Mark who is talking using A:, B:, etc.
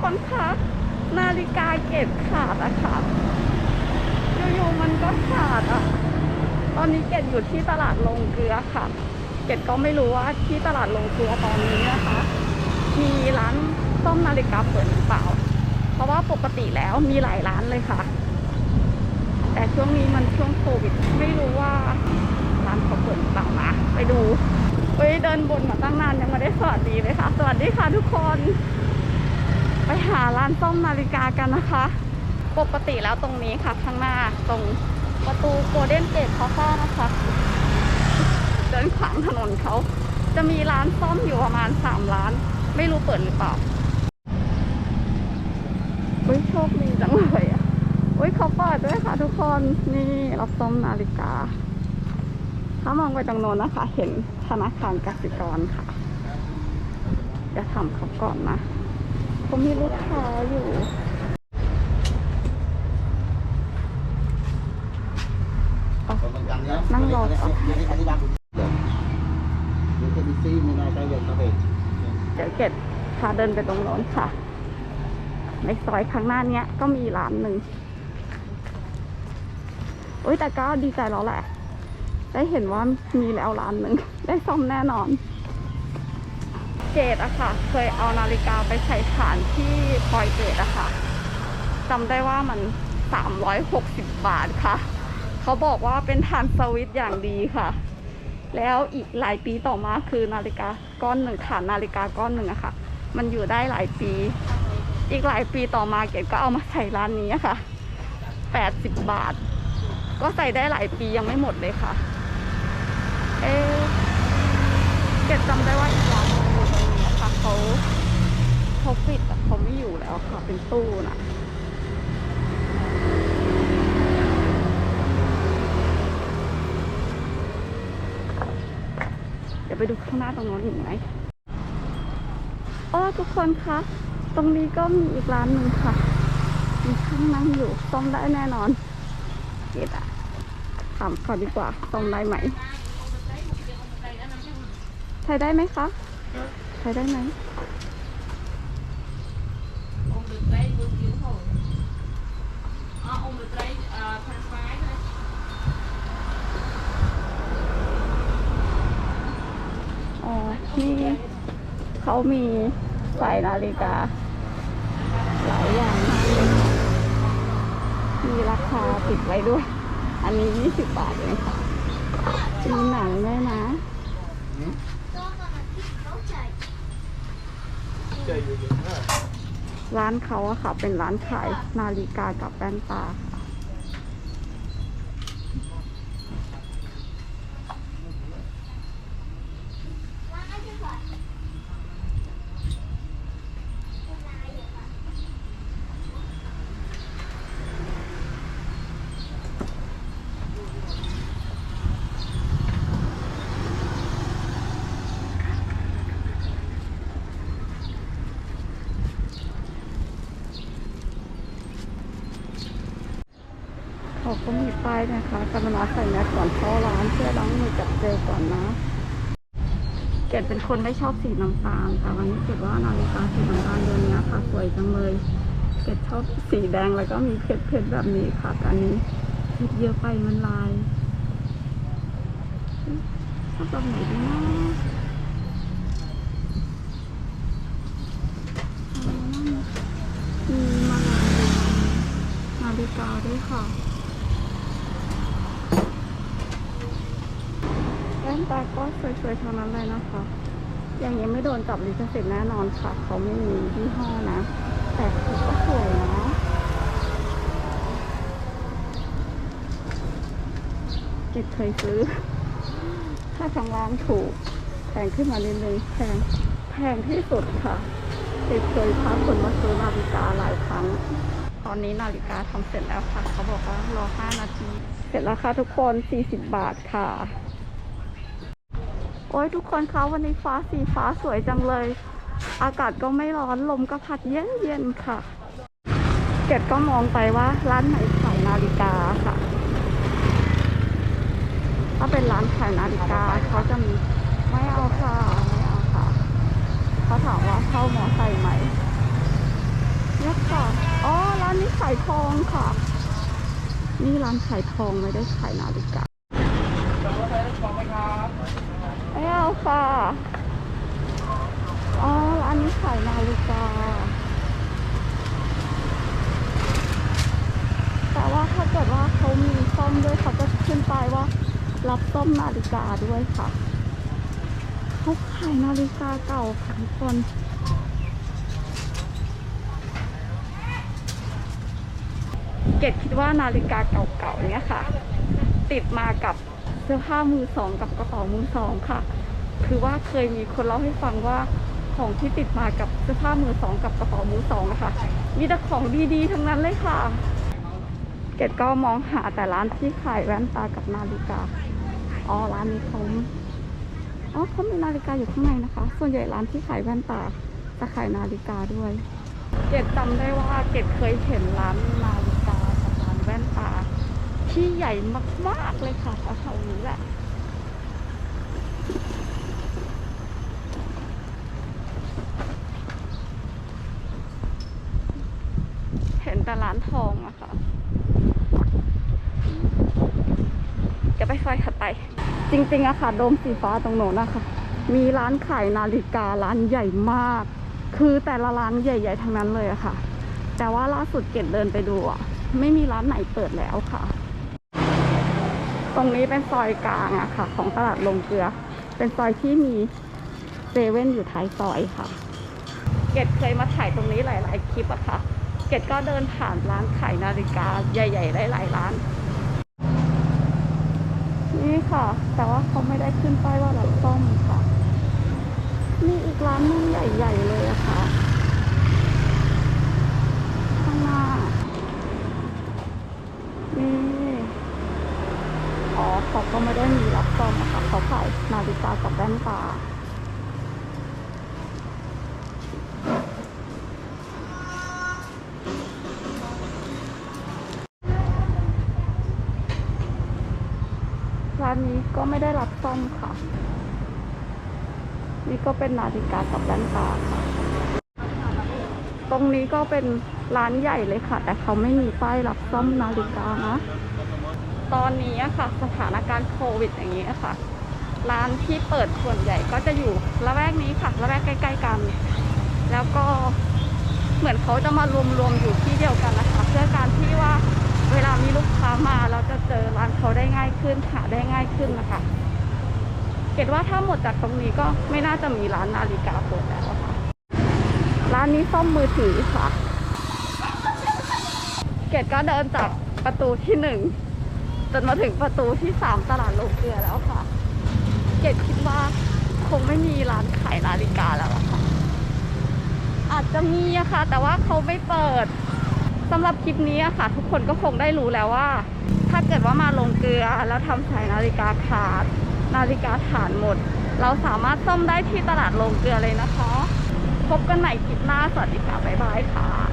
A: คนคะนาฬิกาเกตขาดอะค่ะอยู่ๆมันก็ขาดอะตอนนี้เกตอยู่ที่ตลาดลงเกลือค่ะ เกตก็ไม่รู้ว่าที่ตลาดลงเกลือตอนนี้นะคะ มีร้านซ่อมนาฬิกาเปิดหรือเปล่า เพราะว่าปกติแล้วมีหลายร้านเลยค่ะ แต่ช่วงนี้มันช่วงโควิดไม่รู้ว่าร้านเขาเปิดหรือเปล่านะไปดูเฮ้ยเดินบนมาตั้งนานยังไม่ได้สวัสดีเลยค่ะ สวัสดีค่ะทุกคน ไปหาร้านซ่อมนาฬิกากันนะคะ ปกติแล้วตรงนี้ค่ะ ข้างหน้าตรงประตูโกลเด้นเกตคาฟ่านะคะ เดินขวางถนนเขา จะมีร้านซ่อมอยู่ประมาณสามร้าน ไม่รู้เปิดหรือเปล่าเฮ้ยโชคดีจังเลยอะเฮ้ยเขาเปิดด้วยค่ะทุกคนนี่รับซ่อมนาฬิกา ถ้ามองไปตรงโน้นนะคะ เห็นธนาคารกสิกรค่ะ จะถามเขาก่อนนะ เขามีลูกค้าอยู่นั่งรอก่อน
B: Jadi kali baru. Jadi di sini mina saya yang tapi.
A: เดี๋ยวเกดพาเดินไปตรงโน้นค่ะ ในซอยข้างหน้าเนี้ยก็มีร้านหนึ่งโอ้ยแต่ก็ดีใจแล้วแหละ ได้เห็นว่ามีแล้วร้านหนึ่งได้ซ่อมแน่นอน เกดอะค่ะ เคยเอานาฬิกาไปใส่ฐานที่พอยเกตอะค่ะจำได้ว่ามันสามร้อยหกสิบบาทค่ะ เขาบอกว่าเป็นฐานสวิตอย่างดีค่ะ แล้วอีกหลายปีต่อมาคือนาฬิกาก้อนหนึ่งฐานนาฬิกาก้อนหนึ่งอะค่ะ มันอยู่ได้หลายปี อีกหลายปีต่อมาเกดก็เอามาใส่ร้านนี้ค่ะแปดสิบบาท ก็ใส่ได้หลายปียังไม่หมดเลยค่ะ เอ๊เกดจำได้ว่าอีกร้าน เขาเขาปิดอะเขาไม่อยู่แล้วค่ะเป็นตู้น่ะเดี๋ยวไปดูข้างหน้าตรงโน้นอีกไหมอ้อทุกคนคะ ตรงนี้ก็มีอีกร้านหนึ่งค่ะ มีช่างนั่งอยู่ซ่อมได้แน่นอนเกดอะถามเขาดีกว่าซ่อมได้ไหม ใช้ได้ไหมคะ ช้ได้ไหมอ๋อนี่เขามีใส่นาฬิกา หลายอย่างมากเลยมีราคาติดไว้ด้วย อันนี้ 20 บาทเองค่ะมีหนังด้วยนะ ร้านเขาอะค่ะ เป็นร้านขายนาฬิกากับแว่นตาค่ะ ก็มีป้ายนะคะกรุณาใส่แมสก่อนเข้าร้านเพื่อล้างมือกับเจลก่อนนะ เกดเป็นคนไม่ชอบสีน้ำตาลแต่วันนี้เกดว่านาฬิกาสีน้ำตาลเดือนนี้ค่ะสวยจังเลยเกดชอบสีแดงแล้วก็มีเพชรเพชรแบบนี้ค่ะแต่อันนี้เพชรเยอะไปมันลายชอบแบบไหนดีนะมีมาลายนาฬิกาด้วยค่ะ แว่ นตาก็สวยๆทั้งนั้นเลยนะคะ อย่างนี้ไม่โดนจับลิขสิทธิ์แน่นอนค่ะ เขาไม่มียี่ห้อนะ แต่ก็สวยนะจิตเคยซื้อ ถ้าทางร้านถูกแพงขึ้นมานิดนึงแพงแพงที่สุดค่ะติดเคยพาคนมาซื้อนาฬิกาหลายครั้ง ตอนนี้นาฬิกาทำเสร็จแล้วค่ะ เขาบอกว่ารอ 5 นาที เสร็จแล้วค่ะทุกคน 40 บาทค่ะ โอ้ยทุกคนคะวันนี้ฟ้าสีฟ้าสวยจังเลย อากาศก็ไม่ร้อนลมก็พัดเย็นเย็นๆค่ะ เกดก็มองไปว่าร้านไหนขายนาฬิกาค่ะ ถ้าเป็นร้านขายนาฬิกาเขาจะมีไม่เอาค่ะไม่เอาค่ะเขาถามว่าเข้ามอไซค์ไหมเนี่ยค่ะอ๋อร้านนี้ขายทองค่ะ นี่ร้านขายทองไม่ได้ขายนาฬิกาไม่เอา ค่ะ อ๋อร้านนี้ขายนาฬิกา แต่ว่าถ้าเกิดว่าเขามีซ่อมด้วยเขาจะขึ้นป้ายว่า รับซ่อมนาฬิกาด้วยค่ะเขาขายนาฬิกาเก่าค่ะทุกคนเกดคิดว่านาฬิกาเก่าๆเนี่ยค่ะ ติดมากับเสื้อผ้ามือสองกับกระเป๋ามือสองค่ะ คือว่าเคยมีคนเล่าให้ฟังว่าของที่ติดมากับเสื้อผ้ามือสองกับกระเป๋ามือสองอะค่ะมีแต่ของดีๆ ทั้งนั้นเลยค่ะ เกดก็มองหาแต่ร้านที่ขายแว่นตากับนาฬิกา อ๋อร้านนี้เขาอ๋อเขามีนาฬิกาอยู่ข้างในนะคะ ส่วนใหญ่ร้านที่ขายแว่นตาจะขายนาฬิกาด้วย เกดจำได้ว่าเกดเคยเห็นร้านนาฬิกากับร้านแว่นตา ที่ใหญ่มากๆเลยค่ะแถวๆนี้แหละ เห็นแต่ ร้านทองอะค่ะจะไปซอยถัดไป จริงๆอะค่ะโดมสีฟ้าตรงโน้นนะคะ มีร้านขายนาฬิการ้านใหญ่มาก คือแต่ละร้านใหญ่ ๆทั้งนั้นเลยอะค่ะ แต่ว่าล่าสุดเกดเดินไปดูอะไม่มีร้านไหนเปิดแล้วค่ะ ตรงนี้เป็นซอยกลางอะค่ะ ของตลาดลงเกลือ เป็นซอยที่มีเซเว่นอยู่ท้ายซอยค่ะ เกดเคยมาถ่ายตรงนี้หลาย ๆ คลิปอะค่ะ เกดก็เดินผ่านร้านขายนาฬิกาใหญ่ๆหลายๆร้าน นี่ค่ะ แต่ว่าเขาไม่ได้ขึ้นป้ายว่ารับซ่อมค่ะ มีอีกร้านนึงใหญ่ ๆ เลยอะค่ะ ข้างหน้า นี่ อ๋อเขาก็ไม่ได้มีรับซ่อมนะคะเขาขายนาฬิกากับแว่นตา ร้านนี้ก็ไม่ได้รับซ่อมค่ะ นี่ก็เป็นนาฬิกากับแว่นตาค่ะ ตรงนี้ก็เป็นร้านใหญ่เลยค่ะ แต่เขาไม่มีป้ายรับซ่อมนาฬิกานะ ตอนนี้ค่ะ สถานการณ์โควิดอย่างนี้ค่ะ ร้านที่เปิดส่วนใหญ่ก็จะอยู่ละแวกนี้ค่ะละแวกใกล้ ๆ กัน แล้วก็เหมือนเขาจะมารวมๆอยู่ที่เดียวกันนะคะ เพื่อการที่ว่า เวลามีลูกค้ามาเราจะเจอร้านเขาได้ง่ายขึ้นหาได้ง่ายขึ้นนะคะ เกดว่าถ้าหมดจากตรงนี้ก็ไม่น่าจะมีร้านนาฬิกาเปิดแล้วค่ะ ร้านนี้ซ่อมมือถือค่ะ เกดก็เดินจากประตูที่หนึ่งจนมาถึงประตูที่สามตลาดโลเกลือแล้วค่ะ เกดคิดว่าคงไม่มีร้านขายนาฬิกาแล้วค่ะ อาจจะมีอะค่ะ แต่ว่าเขาไม่เปิด สำหรับคลิปนี้อะค่ะ ทุกคนก็คงได้รู้แล้วว่า ถ้าเกิดว่ามาลงเกลือแล้วทำสายนาฬิกาขาด นาฬิกาฐานหมด เราสามารถซ่อมได้ที่ตลาดลงเกลือเลยนะคะ พบกันใหม่คลิปหน้าสวัสดีค่ะบ๊ายบายค่ะ